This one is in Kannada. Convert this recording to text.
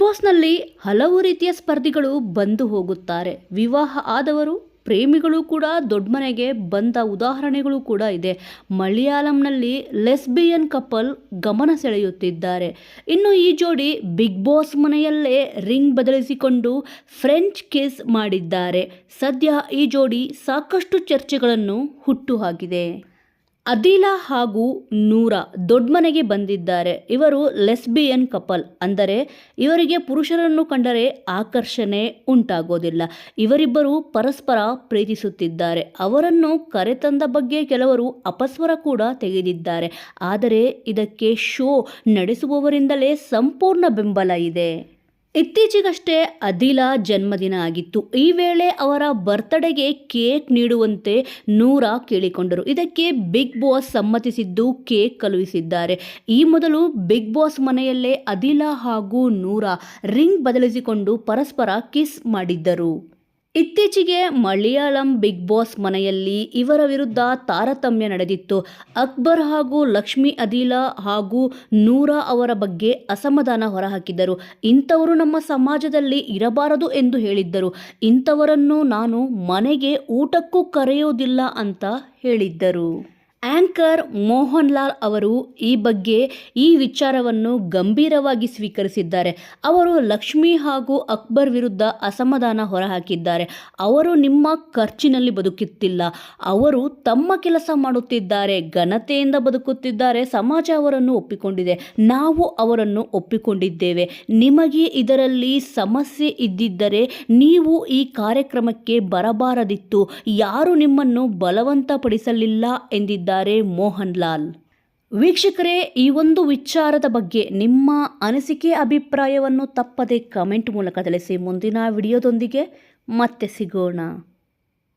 ಬಾಸ್ನಲ್ಲಿ ಹಲವು ರೀತಿಯ ಸ್ಪರ್ಧಿಗಳು ಬಂದು ಹೋಗುತ್ತಾರೆ. ವಿವಾಹ ಆದವರು, ಪ್ರೇಮಿಗಳು ಕೂಡ ದೊಡ್ಡ ಮನೆಗೆ ಬಂದ ಉದಾಹರಣೆಗಳು ಕೂಡ ಇದೆ. ಮಲಯಾಳಂನಲ್ಲಿ ಲೆಸ್ಬಿಯನ್ ಕಪಲ್ ಗಮನ ಸೆಳೆಯುತ್ತಿದ್ದಾರೆ. ಇನ್ನು ಈ ಜೋಡಿ ಬಿಗ್ ಬಾಸ್ ಮನೆಯಲ್ಲೇ ರಿಂಗ್ ಬದಲಿಸಿಕೊಂಡು ಫ್ರೆಂಚ್ ಕಿಸ್ ಮಾಡಿದ್ದಾರೆ. ಸದ್ಯ ಈ ಜೋಡಿ ಸಾಕಷ್ಟು ಚರ್ಚೆಗಳನ್ನು ಹುಟ್ಟುಹಾಕಿದೆ ಅದಿಲಾ ಹಾಗೂ ನೂರ ದೊಡ್ಮನೆಗೆ ಬಂದಿದ್ದಾರೆ. ಇವರು ಲೆಸ್ಬಿಯನ್ ಕಪಲ್. ಅಂದರೆ ಇವರಿಗೆ ಪುರುಷರನ್ನು ಕಂಡರೆ ಆಕರ್ಷಣೆ ಉಂಟಾಗೋದಿಲ್ಲ. ಇವರಿಬ್ಬರು ಪರಸ್ಪರ ಪ್ರೀತಿಸುತ್ತಿದ್ದಾರೆ. ಅವರನ್ನು ಕರೆತಂದ ಬಗ್ಗೆ ಕೆಲವರು ಅಪಸ್ವರ ಕೂಡ ತೆಗೆದಿದ್ದಾರೆ. ಆದರೆ ಇದಕ್ಕೆ ಶೋ ನಡೆಸುವವರಿಂದಲೇ ಸಂಪೂರ್ಣ ಬೆಂಬಲ ಇದೆ. ಇತ್ತೀಚೆಗಷ್ಟೇ ಅದಿಲಾ ಜನ್ಮದಿನ ಆಗಿತ್ತು. ಈ ವೇಳೆ ಅವರ ಬರ್ತ್ಡೇಗೆ ಕೇಕ್ ನೀಡುವಂತೆ ನೂರ ಕೇಳಿಕೊಂಡರು. ಇದಕ್ಕೆ ಬಿಗ್ ಬಾಸ್ ಸಮ್ಮತಿಸಿದ್ದು ಕೇಕ್ ಕಳುಹಿಸಿದ್ದಾರೆ. ಈ ಮೊದಲು ಬಿಗ್ ಬಾಸ್ ಮನೆಯಲ್ಲೇ ಅದಿಲಾ ಹಾಗೂ ನೂರ ರಿಂಗ್ ಬದಲಿಸಿಕೊಂಡು ಪರಸ್ಪರ ಕಿಸ್ ಮಾಡಿದ್ದರು. ಇತ್ತೀಚೆಗೆ ಮಲಯಾಳಂ ಬಿಗ್ ಬಾಸ್ ಮನೆಯಲ್ಲಿ ಇವರ ವಿರುದ್ಧ ತಾರತಮ್ಯ ನಡೆದಿತ್ತು. ಅಕ್ಬರ್ ಹಾಗೂ ಲಕ್ಷ್ಮಿ ಅದೀಲಾ ಹಾಗೂ ನೂರಾ ಅವರ ಬಗ್ಗೆ ಅಸಮಾಧಾನ ಹೊರಹಾಕಿದ್ದರು. ಇಂಥವರು ನಮ್ಮ ಸಮಾಜದಲ್ಲಿ ಇರಬಾರದು ಎಂದು ಹೇಳಿದ್ದರು. ಇಂಥವರನ್ನು ನಾನು ಮನೆಗೆ ಊಟಕ್ಕೂ ಕರೆಯೋದಿಲ್ಲ ಅಂತ ಹೇಳಿದ್ದರು. ಆಂಕರ್ ಮೋಹನ್ ಲಾಲ್ ಅವರು ಈ ಬಗ್ಗೆ ಈ ವಿಚಾರವನ್ನು ಗಂಭೀರವಾಗಿ ಸ್ವೀಕರಿಸಿದ್ದಾರೆ. ಅವರು ಲಕ್ಷ್ಮಿ ಹಾಗೂ ಅಕ್ಬರ್ ವಿರುದ್ಧ ಅಸಮಾಧಾನ ಹೊರಹಾಕಿದ್ದಾರೆ. ಅವರು ನಿಮ್ಮ ಖರ್ಚಿನಲ್ಲಿ ಬದುಕುತ್ತಿಲ್ಲ. ಅವರು ತಮ್ಮ ಕೆಲಸ ಮಾಡುತ್ತಿದ್ದಾರೆ, ಘನತೆಯಿಂದ ಬದುಕುತ್ತಿದ್ದಾರೆ, ಸಮಾಜ ಅವರನ್ನು ಒಪ್ಪಿಕೊಂಡಿದೆ. ನಾವು ಅವರನ್ನು ಒಪ್ಪಿಕೊಂಡಿದ್ದೇವೆ. ನಿಮಗೆ ಇದರಲ್ಲಿ ಸಮಸ್ಯೆ ಇದ್ದಿದ್ದರೆ ನೀವು ಈ ಕಾರ್ಯಕ್ರಮಕ್ಕೆ ಬರಬಾರದಿತ್ತು. ಯಾರು ನಿಮ್ಮನ್ನು ಬಲವಂತಪಡಿಸಲಿಲ್ಲ ಎಂದಿದ್ದಾರೆ. ಮೋಹನ್ ಲಾಲ್ ವೀಕ್ಷಕರೇ, ಈ ಒಂದು ವಿಚಾರದ ಬಗ್ಗೆ ನಿಮ್ಮ ಅನಿಸಿಕೆ, ಅಭಿಪ್ರಾಯವನ್ನು ತಪ್ಪದೆ ಕಮೆಂಟ್ ಮೂಲಕ ತಿಳಿಸಿ. ಮುಂದಿನ ವಿಡಿಯೋದೊಂದಿಗೆ ಮತ್ತೆ ಸಿಗೋಣ.